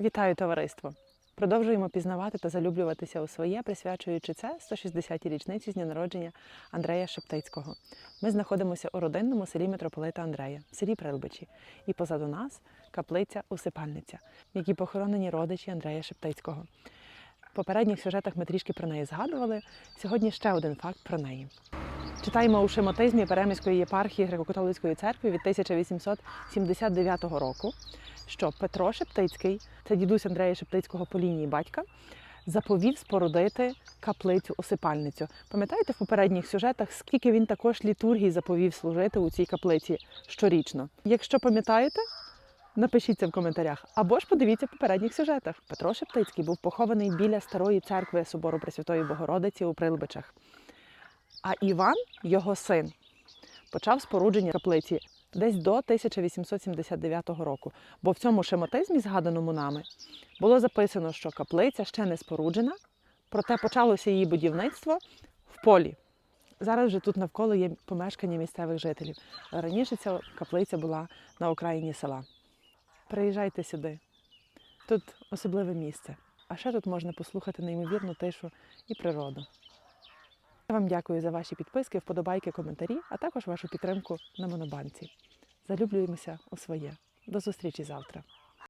Вітаю товариство! Продовжуємо пізнавати та залюблюватися у своє, присвячуючи це 160-й річниці з дня народження Андрея Шептицького. Ми знаходимося у родинному селі митрополита Андрея, в селі Прилбичі, і позаду нас каплиця Усипальниця, в якій похоронені родичі Андрея Шептицького. В попередніх сюжетах ми трішки про неї згадували. Сьогодні ще один факт про неї. Читаємо у шемотизмі Переміської єпархії Греко-католицької церкви від 1879 року, що Петро Шептицький, це дідусь Андрея Шептицького по лінії батька, заповів спорудити каплицю осипальницю. Пам'ятаєте в попередніх сюжетах, скільки він також літургій заповів служити у цій каплиці щорічно? Якщо пам'ятаєте, напишіть це в коментарях. Або ж подивіться в попередніх сюжетах. Петро Шептицький був похований біля старої церкви Собору Пресвятої Богородиці у Прилбичах. А Іван, його син, почав спорудження каплиці десь до 1879 року. Бо в цьому шемотизмі, згаданому нами, було записано, що каплиця ще не споруджена, проте почалося її будівництво в полі. Зараз вже тут навколо є помешкання місцевих жителів. Раніше ця каплиця була на окраїні села. Приїжджайте сюди. Тут особливе місце. А ще тут можна послухати неймовірну тишу і природу. Я вам дякую за ваші підписки, вподобайки, коментарі, а також вашу підтримку на Монобанці. Залюблюємося у своє. До зустрічі завтра.